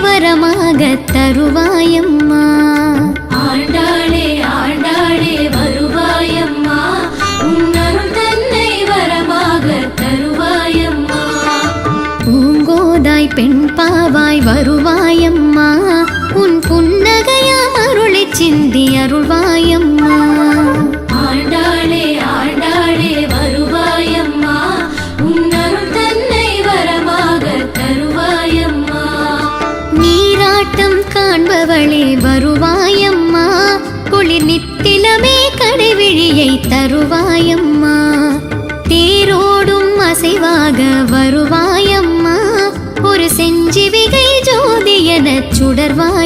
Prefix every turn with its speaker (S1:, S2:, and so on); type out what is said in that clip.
S1: வரமாக தருவாயம்மா.
S2: ஆண்டாளே ஆண்டாளே வருவாயம்மா. உன்னருள் தன்னை வரமாக தருவாயம்மா.
S1: பூங்கோதாய் பெண் பாவாய் வருவாயம்மா. உன் புன்னகையாம் அருளைச் சிந்தி அருள்வாயம்மா விழியை தருவாயம்மா. தேரோடும் அசைவாக வருவாயம்மா. ஒரு செஞ்சிவிகை ஜோதி எனச் சுடர்வாயம்மா